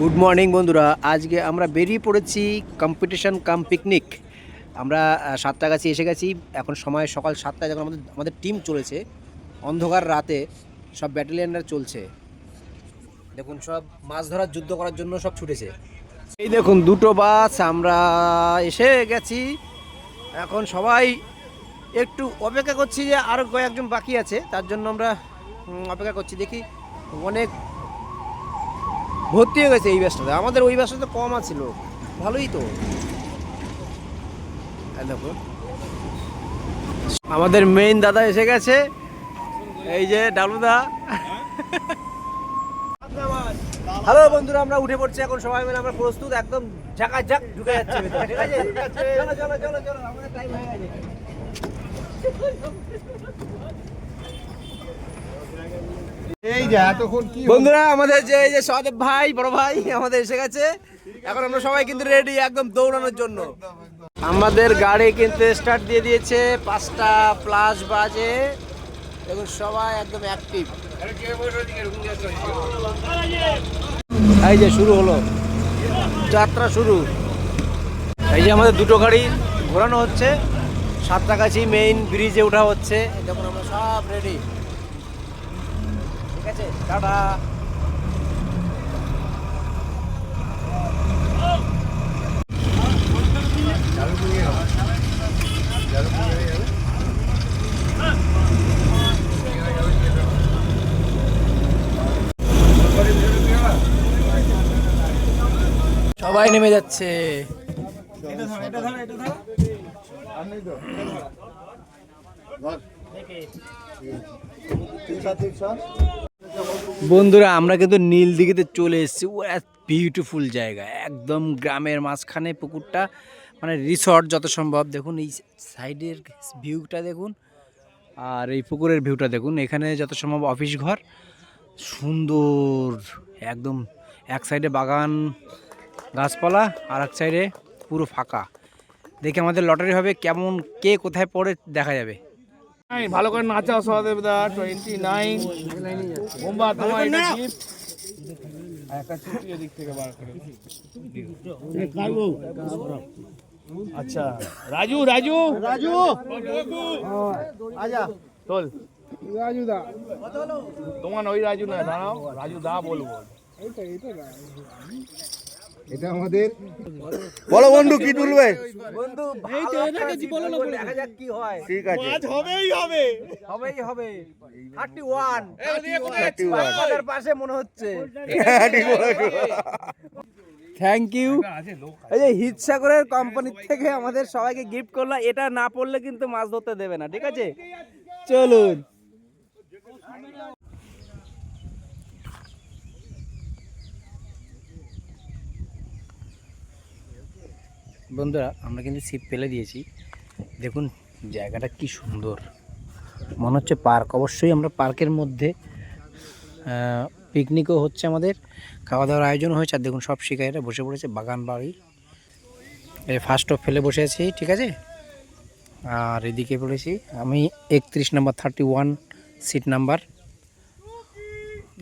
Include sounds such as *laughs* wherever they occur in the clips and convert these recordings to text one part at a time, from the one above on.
Good morning বন্ধুরা। আজকে আমরা বেরিয়ে পড়েছি কম্পিটিশন কাম পিকনিক আমরা আহ, কাছে এসে গেছি। এখন সময় সকাল সাতটায় যখন আমাদের আমাদের টিম চলেছে অন্ধকার রাতে সব ব্যাটালিয়ানরা চলছে। দেখুন সব মাছ ধরার যুদ্ধ করার জন্য সব ছুটেছে। এই দেখুন দুটো বাস আমরা এসে গেছি। এখন সবাই একটু অপেক্ষা করছি যে আরও কয়েকজন বাকি আছে। তার জন্য আমরা অপেক্ষা করছি। দেখি অনেক ভর্তি হয়ে গেছে এই বাসটাতে আমাদের ওই বাসটা তো কম আছিল ভালোই তো। দেখো। আমাদের মেইন দাদা এসে গেছে। এই যে ডালুদা হ্যালো বন্ধুরা আমরা উঠে পড়ছি এখন সবাই মিলে। আমরা প্রস্তুত একদম ঝাঁকা ঝাঁক ঢুকে যাচ্ছে ঠিক আছে? চলো চলো চলো চলো আমাদের টাইম হয়ে গেছে। এই যে বন্ধুরা, আমাদের যে এই যে সহদেব ভাই, বড় ভাই, আমাদের এসে গেছে। এখন আমরা সবাই কিন্তু রেডি একদম দৌড়ানোর জন্য। আমাদের গাড়ি কিন্তু স্টার্ট দিয়ে দিয়েছে, পাঁচটা প্লাস বাজে। দেখুন, সবাই একদম অ্যাক্টিভ এই যে শুরু হলো। যাত্রা শুরু। এই যে আমাদের দুটো গাড়ি ঘোরানো হচ্ছে। সাতটাগাছি মেইন ব্রিজে ওঠা হচ্ছে। দেখুন, আমরা সব রেডি আছে টাটা। সবাই নেমে যাচ্ছে। বন্ধুরা, আমরা কিন্তু নীল দিঘিতে চলে এসেছি। ও বিউটিফুল জায়গা। একদম গ্রামের মাঝখানে পুকুরটা মানে রিসর্ট যত সম্ভব। দেখুন, এই সাইডের ভিউটা দেখুন, আর এই পুকুরের ভিউটা দেখুন। এখানে যত সম্ভব অফিস ঘর। সুন্দর, একদম এক সাইডে বাগান, গাছপালা, আর এক সাইডে পুরো ফাঁকা। দেখে আমাদের লটারি হবে কেমন, কে কোথায় পড়ে দেখা যাবে। ভালো করে নাচা সহদেব দা টোয়েন্টি নাইন বোম্বা তোমার এটা gift। একা চুপি এদিক থেকে বার করে আচ্ছা রাজু রাজু। রাজু। আজা। চল রাজু দা। তোমার ওই রাজু না দাঁড়াও রাজু দা বলব। এটা আমাদের বলো বন্ধু কি তুলবে? বন্ধু দেখা যাক কি হয়। ঠিক আছে। হবেই হবে। হবেই হবে। থার্টি ওয়ান থার্টি আমাদের পাশে মনে হচ্ছে। থ্যাংক ইউ এই যে হিতসাগরের কোম্পানি থেকে আমাদের সবাইকে গিফট করল এটা না পড়লে কিন্তু মাছ ধরতে দেবে না ঠিক আছে? চলুন। বন্ধুরা, আমরা কিন্তু ছিপ ফেলে দিয়েছি। দেখুন, জায়গাটা কি সুন্দর। মনে হচ্ছে পার্ক। অবশ্যই আমরা পার্কের মধ্যে পিকনিকও হচ্ছে আমাদের। খাওয়া দাওয়ার আয়োজন হয়েছে। আর দেখুন, সব শিকারীরা বসে পড়েছে। বাগান বাড়ি। এই ফার্স্ট অফ ফেলে বসে আছি, ঠিক আছে? আর এদিকে পড়েছি আমি একত্রিশ number thirty one seat number.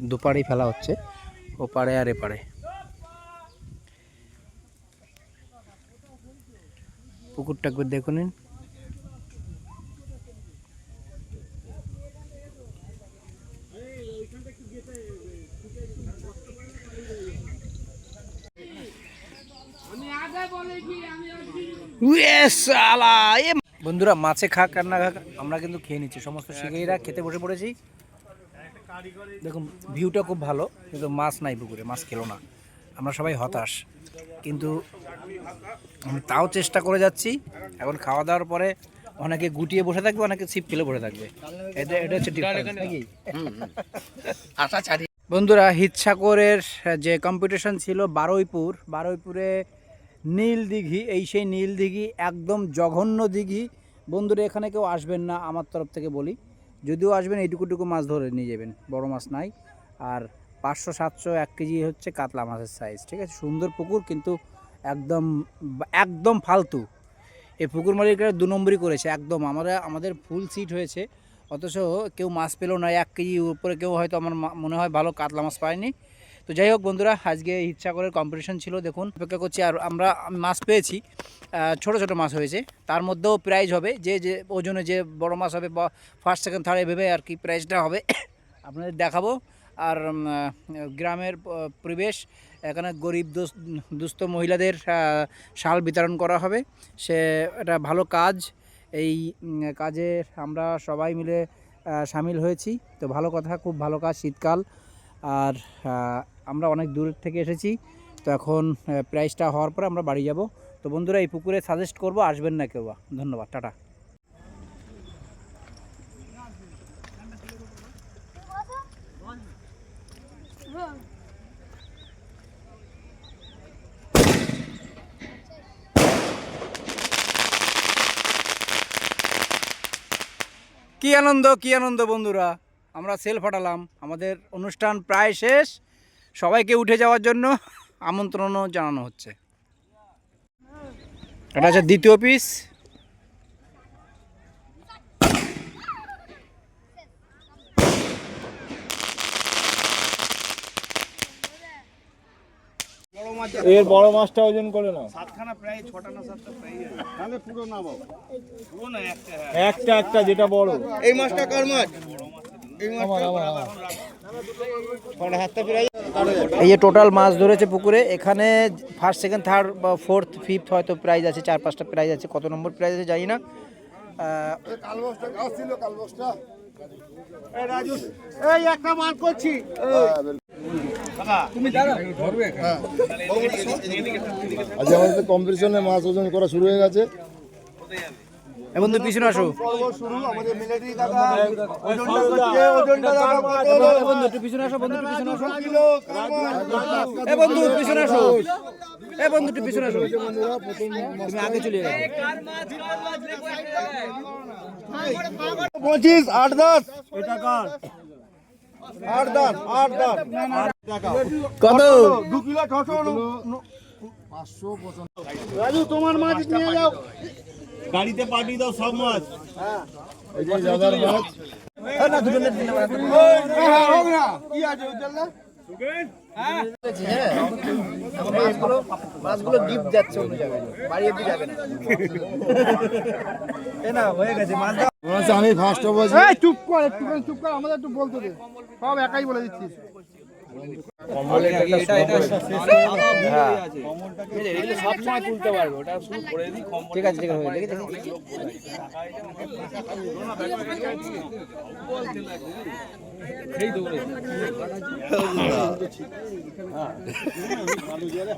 দুপারেই ফেলা হচ্ছে। ওপারে আর এপারে পুকুরটা একবার দেখুন নিন। বন্ধুরা, মাছে খাক আর না খাক, আমরা কিন্তু খেয়ে নিচ্ছি। সমস্ত শিকারীরা খেতে বসে পড়েছি। দেখুন ভিউটা খুব ভালো, কিন্তু মাছ নাই পুকুরে, মাছ খেলো না। আমরা সবাই হতাশ। কিন্তু আমি তাও চেষ্টা করে যাচ্ছি। এখন খাওয়া দাওয়ার পরে অনেকে গুটিয়ে বসে থাকবে অনেকে ছিপ ফেলে বসে থাকবে। এটা এটা হচ্ছে নাকি? *laughs* আশা ছাড়ি। বন্ধুরা হিতসাগরের যে কম্পিটিশন ছিল বারুইপুর বারুইপুরে নীল দিঘি এই সেই নীল দিঘি একদম জঘন্য দিঘি। বন্ধুরা এখানে কেউ আসবেন না আমার তরফ থেকে বলি। যদিও আসবেন এইটুকুটুকু মাছ ধরে নিয়ে যাবেন বড় মাছ নাই। আর পাঁচশো সাতশো, এক কেজি হচ্ছে কাতলা মাছের সাইজ ঠিক আছে? সুন্দর পুকুর কিন্তু একদম একদম ফালতু। এই পুকুর মালিকরা দু নম্বরই করেছে, একদম। আমরা, আমাদের ফুল সিট হয়েছে, অথচ কেউ মাছ পেল না, এক কেজি উপরে কেউ হয়তো আমার মনে হয় ভালো কাতলা মাছ পায়নি। তো যাই হোক বন্ধুরা, আজকে ইচ্ছা করে কম্পিটিশন ছিল, দেখুন। অপেক্ষা করছি আর আমরা মাছ পেয়েছি ছোট ছোট মাছ হয়েছে। তার মধ্যেও প্রাইজ হবে, যে যে, ওজনে যে বড় মাছ হবে বা ফার্স্ট সেকেন্ড থার্ড এভাবে আর কি প্রাইজটা হবে। *coughs* আপনাদের দেখাবো। আর গ্রামের পরিবেশ, এখানে গরিব, দুস- দুস্থ মহিলাদের শাল বিতরণ করা হবে। সে এটা ভালো কাজ। এই কাজে আমরা সবাই মিলে সামিল হয়েছি। তো ভালো কথা, খুব ভালো কাজ শীতকাল। আর আমরা অনেক দূর থেকে এসেছি। তো এখন প্রাইসটা হওয়ার পরে আমরা বাড়ি যাব। তো বন্ধুরা, এই পুকুরে সাজেস্ট করব, আসবেন না কেউ ধন্যবাদ, টাটা। কি আনন্দ কি আনন্দ বন্ধুরা? আমরা সেল ফাটালাম আমাদের অনুষ্ঠান প্রায় শেষ। সবাইকে উঠে যাওয়ার জন্য আমন্ত্রণও জানানো হচ্ছে। এটা হচ্ছে দ্বিতীয় পিস এর বড় মাছটা ওজন করে নাও। সাতখানা প্রায় ছটা না সাতটা প্রায় তাহলে পুরো না বাবা। পুরো না একটা হ্যাঁ। একটা একটা যেটা বড়। এই মাছটা কার মাছ? এই যে টোটাল মাছ ধরেছে পুকুরে এখানে ফার্স্ট সেকেন্ড থার্ড বা ফোর্থ ফিফথ হয়তো প্রাইজ আছে চার পাঁচটা প্রাইজ আছে কত নম্বর প্রাইজ আছে জানি না। এই একটা মার করছি। আজ আমাদের কম্পিটিশনে মাছ ওজন করা শুরু হয়ে গেছে। এ বন্ধু পিছনে আসো। বন্ধু একটু পিছনে আসো বন্ধু পিছনে আসো। এ বন্ধু পিছনে আসো এ বন্ধু একটু পিছনে আসো। তুমি আগে চলে যাবে পঁচিশ আট দশ। আট দশ আট দশ কত দু কিলো ছশো পাঁচশো পঁচানব্বই রাজু তোমার মাছ নিয়ে যাও গাড়িতে পাঠিয়ে দাও সব মাছ এই যে দাদার মাছ মাছগুলো মাছগুলো গিফট যাচ্ছে অন্য জায়গায় বাড়িয়ে দিয়ে যাবে না হয়ে গেছে মাছ মনে আমি ফার্স্ট হব আজকে। চুপ কর একটুখানি চুপ কর আমাদের একটু বলতে দে। সব একাই বলে দিচ্ছিস ঠিক আছে ঠিক আছে দেখি দেখি।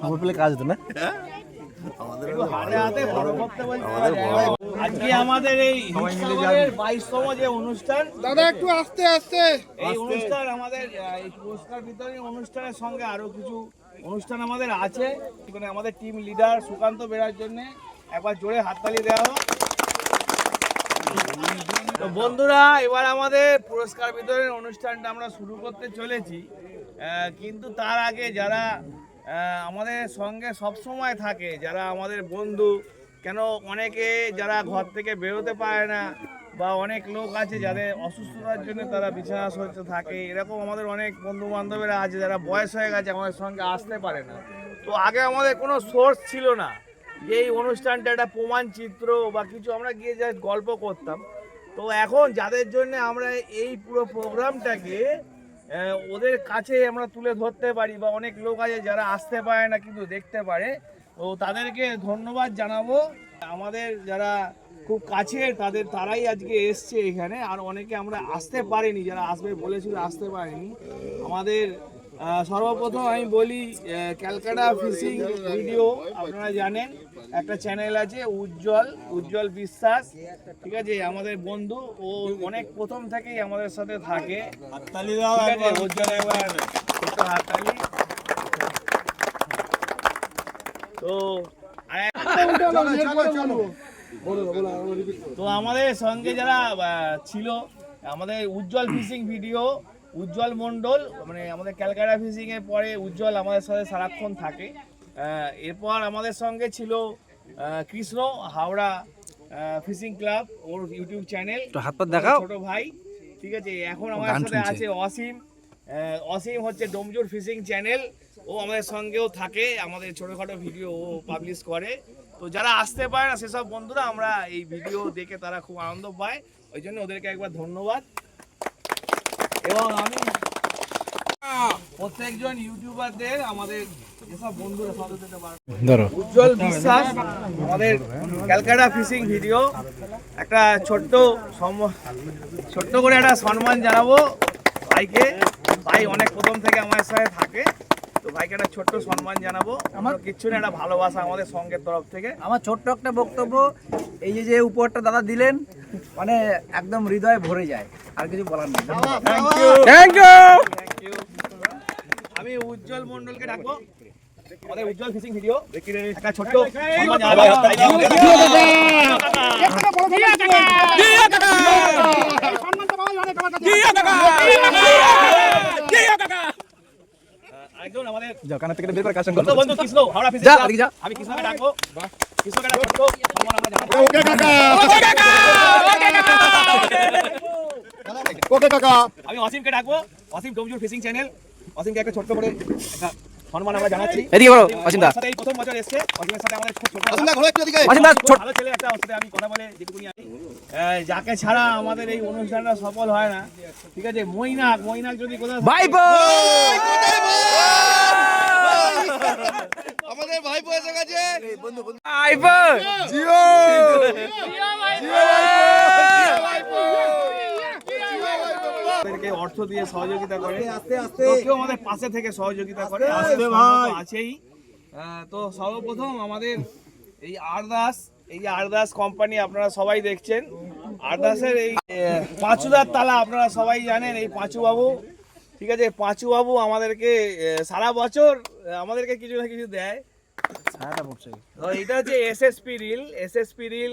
আমার পেলে কাজ না? আজকে আমাদের এই হিমসাগরের বাইশতম যে অনুষ্ঠান দাদা একটু আস্তে আস্তে। এই অনুষ্ঠান আমাদের এই পুরস্কার বিতরণী অনুষ্ঠানের সঙ্গে আরও কিছু অনুষ্ঠান আমাদের আছে। এখানে আমাদের টিম লিডার সুকান্ত বেরার জন্য একবার জোরে হাততালি দেওয়া হোক। তো বন্ধুরা এবার আমাদের পুরস্কার বিতরণের অনুষ্ঠানটা আমরা শুরু করতে চলেছি। কিন্তু তার আগে যারা আমাদের সঙ্গে সব সময় থাকে যারা আমাদের বন্ধু। কেন অনেকে যারা ঘর থেকে বেরোতে পারে না বা অনেক লোক আছে যাদের অসুস্থতার জন্য তারা বিছানা সজ্জা থাকে। এরকম আমাদের অনেক বন্ধু বান্ধবেরা আছে যারা বয়স হয়ে গেছে, আমাদের সঙ্গে আসতে পারে না। তো আগে আমাদের কোনো সোর্স ছিল না যে এই অনুষ্ঠানটা একটা প্রমাণ চিত্র বা কিছু আমরা গিয়ে জাস্ট গল্প করতাম। তো এখন যাদের জন্য আমরা এই পুরো প্রোগ্রামটাকে ওদের কাছে আমরা তুলে ধরতে পারি বা অনেক লোক আছে যারা আসতে পারে না কিন্তু দেখতে পারে। তো তাদেরকে ধন্যবাদ জানাব। আমাদের যারা খুব কাছে, তাদের, তারাই আজকে এসছে এখানে। আর অনেকে আমরা আসতে পারিনি, যারা আসবে বলেছিল আসতে পারিনি। আমাদের সর্বপ্রথম আমি বলি ক্যালকাটা ফিশিং ভিডিও আপনারা জানেন একটা চ্যানেল আছে উজ্জ্বল উজ্জ্বল বিশ্বাস ঠিক আছে আমাদের বন্ধু ও অনেক প্রথম থেকেই আমাদের সাথে থাকে। উজ্জ্বল একবার হাততালি। তো তো আমাদের সঙ্গে যারা ছিল আমাদের উজ্জ্বল ফিশিং ভিডিও উজ্জ্বল মণ্ডল মানে আমাদের ক্যালকাটা ফিশিং এর পরে উজ্জ্বল আমাদের সাথে সারাক্ষণ থাকে। এরপর আমাদের সঙ্গে ছিল কৃষ্ণ হাওড়া ফিশিং ক্লাব ওর ইউটিউব চ্যানেল। হাত পা দেখাও। ছোট ভাই ঠিক আছে? এখন আমার সাথে আছে অসীম। অসীম হচ্ছে ডোমজুর ফিশিং চ্যানেল। ও আমাদের সঙ্গেও থাকে আমাদের ছোটোখাটো ভিডিও ও পাবলিশ করে। তো যারা আসতে পারে না সেসব বন্ধুরা আমরা এই ভিডিও দেখে তারা খুব আনন্দ পায়। ওই জন্য ওদেরকে একবার ধন্যবাদ। এবং আমি প্রত্যেকজন ইউটিউবারদের আমাদের যেসব বন্ধুরা উজ্জ্বল বিশ্বাস আমাদের ক্যালকাটা ফিশিং ভিডিও। একটা ছোট্ট ছোট্ট করে একটা সম্মান জানাব ভাইকে। ভাই অনেক প্রথম থেকে আমার সাথে থাকে। তো ভাইকে একটা ছোট্ট সম্মান জানাব আমার কিচ্ছু না একটা ভালোবাসা আমাদের সঙ্গের তরফ থেকে আমার ছোট্ট একটা বক্তব্য এই যে যে উপহারটা দাদা দিলেন মানে একদম হৃদয়ে ভরে যায় আর কিছু বলার নেই thank you thank you thank you আমি উজ্জ্বল মন্ডলকে ডাকবো আমাদের উজ্জ্বল ফিশিং ভিডিও একটা ছোট্ট সম্মান জানাব একজন আমাদের থেকে বের করে কাজ ছোট বন্ধু কৃষ্ণ হাওড়া ফিশিং যা, আগে যা। আমি কৃষ্ণকে ডাকবো। কৃষ্ণকে একটা ছোট্ট সম্মান আমরা জানাব। ওকে কাকা। ওকে কাকা! আমি অসীমকে ডাকবো। অসীম ডোমজুর ফিশিং চ্যানেল অসীমকে একটা ছোট্ট করে একটা সম্মান আমরা জানাচ্ছি। এদিকে বলো অসীম সাথে এই প্রথম বছর এসছে সাথে আমাদের খুব ছোট আসুন একটু এদিকে অসীম ছোট ভালো ছেলে একটা ওর আমি কথা বলে যেটুকুনি যাকে ছাড়া আমাদের এই অনুষ্ঠানটা সফল হয় না। ঠিক আছে মৈনাক মৈনাক যদি কোথাও ভাইপো আমাদের ভাই এসে গেছে। ভাইপো জিও! আমাদেরকে অর্থ দিয়ে সহযোগিতা করে। কেউ আমাদের পাশে থেকে সহযোগিতা করে। আস্তে ভাই। আছেই। তো সর্বপ্রথম আমাদের এই আরদাস এই যে আরদাস কোম্পানি আপনারা সবাই দেখছেন। আরদাসের এই পাঁচুদার তালা আপনারা সবাই জানেন এই পাঁচু বাবু ঠিক আছে পাঁচু বাবু আমাদেরকে সারা বছর আমাদেরকে কিছু না কিছু দেয়। এটা হচ্ছে এসএসপি রিল এসএসপি রিল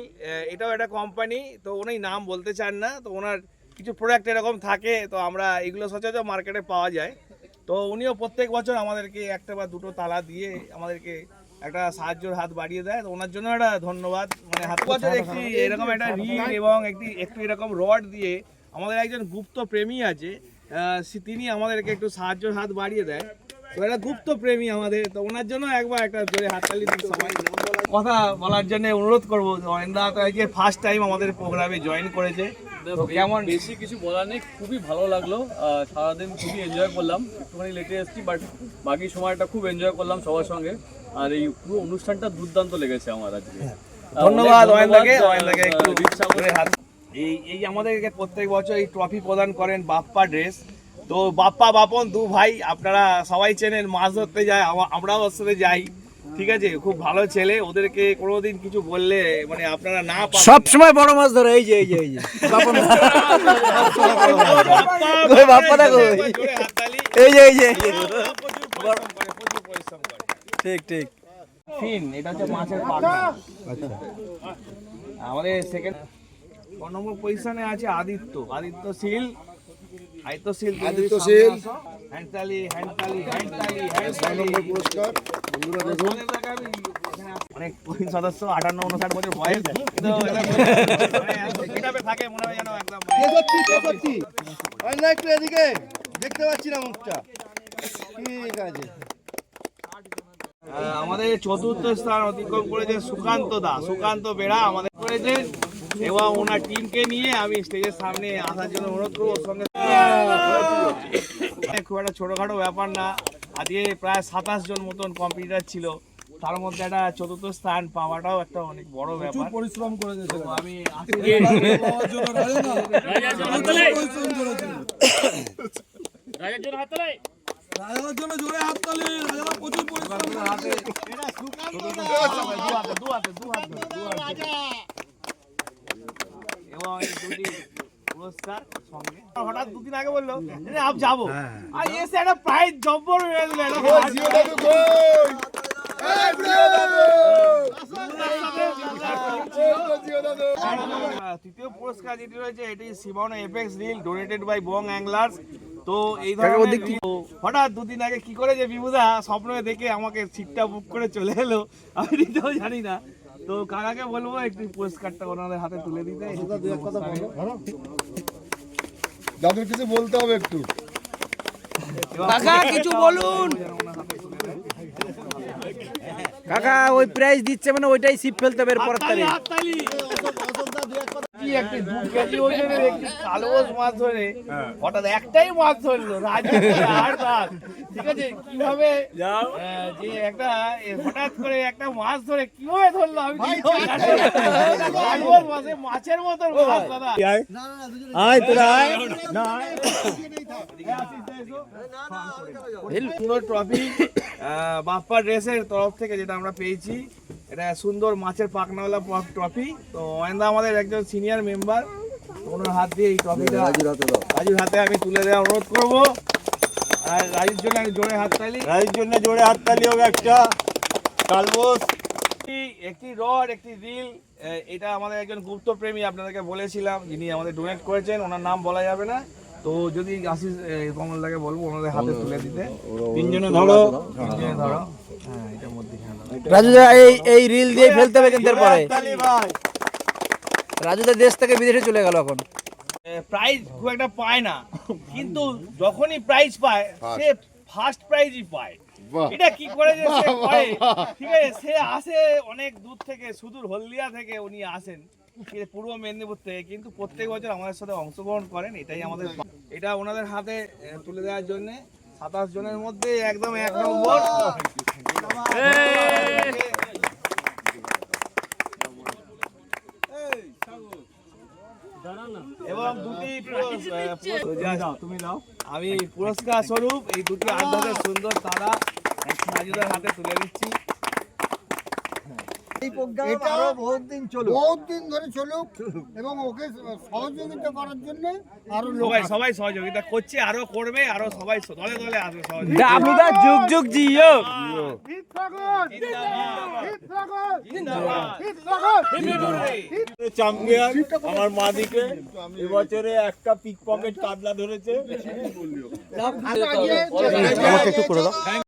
এটাও একটা কোম্পানি তো উনি নাম বলতে চান না তো ওনার কিছু প্রোডাক্ট এরকম থাকে তো আমরা এগুলো সচরাচর মার্কেটে পাওয়া যায়। তো উনিও প্রত্যেক বছর আমাদেরকে একটা বা দুটো তালা দিয়ে আমাদেরকে একটা সাহায্যের হাত বাড়িয়ে দেয়। তো ওনার জন্য একটা ধন্যবাদ। মানে হাত বছর একটি এরকম একটা রিল এবং একটি একটু এরকম রড দিয়ে আমাদের একজন গুপ্ত প্রেমী আছে সে- তিনি আমাদেরকে একটু সাহায্যের হাত বাড়িয়ে দেয়। তো একটা গুপ্ত প্রেমী আমাদের। তো ওনার জন্য একবার একটা জোরে হাততালি দিন সবাই। কথা বলার জন্য অনুরোধ করব। অয়েন্দা তো আজকে ফার্স্ট টাইম আমাদের প্রোগ্রামে জয়েন করেছে। কেমন? বেশি কিছু বলার নেই খুবই ভালো লাগল। সারাদিন খুবই এনজয় করলাম। একটুখানি লেটে এসেছি বাট বাকি সময়টা খুব এনজয় করলাম সবার সঙ্গে। আর এই পুরো অনুষ্ঠানটা দুর্দান্ত লেগেছে আমার আজকে। ধন্যবাদ অয়েন্দাকে। ধন্যবাদ, অয়েন্দাকে আহ, একটু হাত এই এই আমাদেরকে প্রত্যেক বছর এই ট্রফি প্রদান করেন বাপ্পা ড্রেস। তো বাপ্পা বাপন দু ভাই আপনারা সবাই চেনেন মাছ ধরতে যায় আমরাও ওর সাথে যাই। ঠিক আছে খুব ভালো ছেলে ওদেরকে কোনোদিন কিছু বললে মানে আপনারা না সব সময় বড় মাছ ধরে এই যে এই যে এই যে। বাপ্পা দেখো। এই যে এই যে। ঠিক ঠিক। ফিন এটা হচ্ছে মাছের পাখনা আমাদের সেকেন্ড ক নম্বর পজিশনে আছে আদিত্য। আদিত্য শীল। আদিত্য শীল। আদিত্য হ্যান্ডতালি হ্যান্ডতালি হ্যান্ডতালি হ্যান্ডতালি পুরস্কার। বন্ধুরা দেখুন। অনেক সদস্য আটান্ন উনষাট বছর বয়স। কিন্তু থাকে মনে হয় যেন একদম সত্যি একটু এদিকে। দেখতে পাচ্ছি না মুখটা। ঠিক আছে। আমাদের চতুর্থ স্থান অতিক্রম করেছে সুকান্ত দা। সুকান্ত বেড়া আমাদের করেছে এবং ওনার টিমকে নিয়ে আমি স্টেজের সামনে আসার জন্য অনুরোধ করব সঙ্গে খুব একটা ছোটখাটো ব্যাপার না। আজকে প্রায় সাতাশ জন মতন কম্পিউটার ছিল। তার মধ্যে একটা চতুর্থ স্থান পাওয়াটাও একটা অনেক বড় ব্যাপার। পরিশ্রম করে আমি এবং এই দুটি পুরস্কার সঙ্গে। হঠাৎ দুদিন আগে বলল আপ যাব। আর এসে একটা প্রাইজ জব্বর হয়ে তৃতীয় পুরস্কার যেটি রয়েছে এটি Shimano apex reel donated by Bong Anglers তো এই ধরনের হঠাৎ দুদিন আগে কি করে যে বিভুদা? স্বপ্ন দেখে আমাকে সিটটা বুক করে চলে এলো। আমি নিজেও জানি না। তো কাকাকে বলব একটু পুরস্কারটা ওনাদের হাতে তুলে দিতে। দাদুর কিছু বলতে হবে একটু। কাকা কিছু বলুন। কাকা ওই প্রাইজ দিচ্ছে মানে ওইটাই সিপ ফেলতে হবে এরপর কি একটি দু কেজি ওজনের একটি কালোস মাছ ধরে হঠাৎ একটাই মাছ ধরলো আর দাস ঠিক আছে কীভাবে যে একটা হঠাৎ করে একটা মাছ ধরে কীভাবে ধরলো আমি মাছে মাছের মতন মাছ দাদা। আয়। তোরা আয়। সুন্দর ট্রফি বাপ্পা ড্রেসের তরফ থেকে যেটা আমরা পেয়েছি এটা সুন্দর মাছের পাকনাওয়ালা ট্রফি। তো অয়েন্দা আমাদের একজন সিনিয়র মেম্বার ওনার হাত দিয়ে এই ট্রফিটা রাজুর হাতে আমি তুলে দেওয়ার অনুরোধ করব। আর রাজুর জন্য আমি জোরে হাত তালি। রাজের জন্য জোরে হাততালি হোক একটা। কালবোস। একটি- একটি রড একটি রিল এটা আমাদের একজন গুপ্ত প্রেমী আপনাদেরকে বলেছিলাম যিনি আমাদের ডোনেট করেছেন ওনার নাম বলা যাবে না। তো যদি আশিস কমলদাকে বলব ওনাদের হাতে তুলে দিতে। তিনজনে ধরো। তিনজনে ধরো। হ্যাঁ এটার মধ্যে রাজুদা এই এই রিল দিয়ে ফেলতে হবে কিন্তু ভাই। রাজুদা দেশ থেকে বিদেশে চলে গেল এখন। প্রাইজ খুব একটা পায় না। কিন্তু যখনই প্রাইজ পায় সে ফার্স্ট প্রাইজই পায়। এটা কি করে যে সে করে ঠিক আছে সে আসে অনেক দূর থেকে সুদূর হলদিয়া থেকে উনি আসেন। পূর্ব মেদিনীপুর থেকে কিন্তু প্রত্যেক বছর আমাদের সাথে অংশগ্রহণ করেন, এটাই আমাদের এটা ওনাদের হাতে তুলে দেওয়ার জন্য, সাতাশ জনের মধ্যে একদম এক নম্বর। এবং দুটি আমি পুরস্কার স্বরূপ এই দুটি আন্দাজের সুন্দর তারা হাতে তুলে দিচ্ছি। এটা বহুত দিন চলুক। বহুত দিন ধরে চলুক এবং ওকে সহযোগিতা করার জন্য আরও সবাই সবাই সহযোগিতা করছে আরও করবে আরও সবাই দলে দলে আসবে সহযোগিতা ডাবলুদা যুগ যুগ জিও। আমার মা দিকে এবছরে একটা পিক পকেট কাতলা ধরেছে।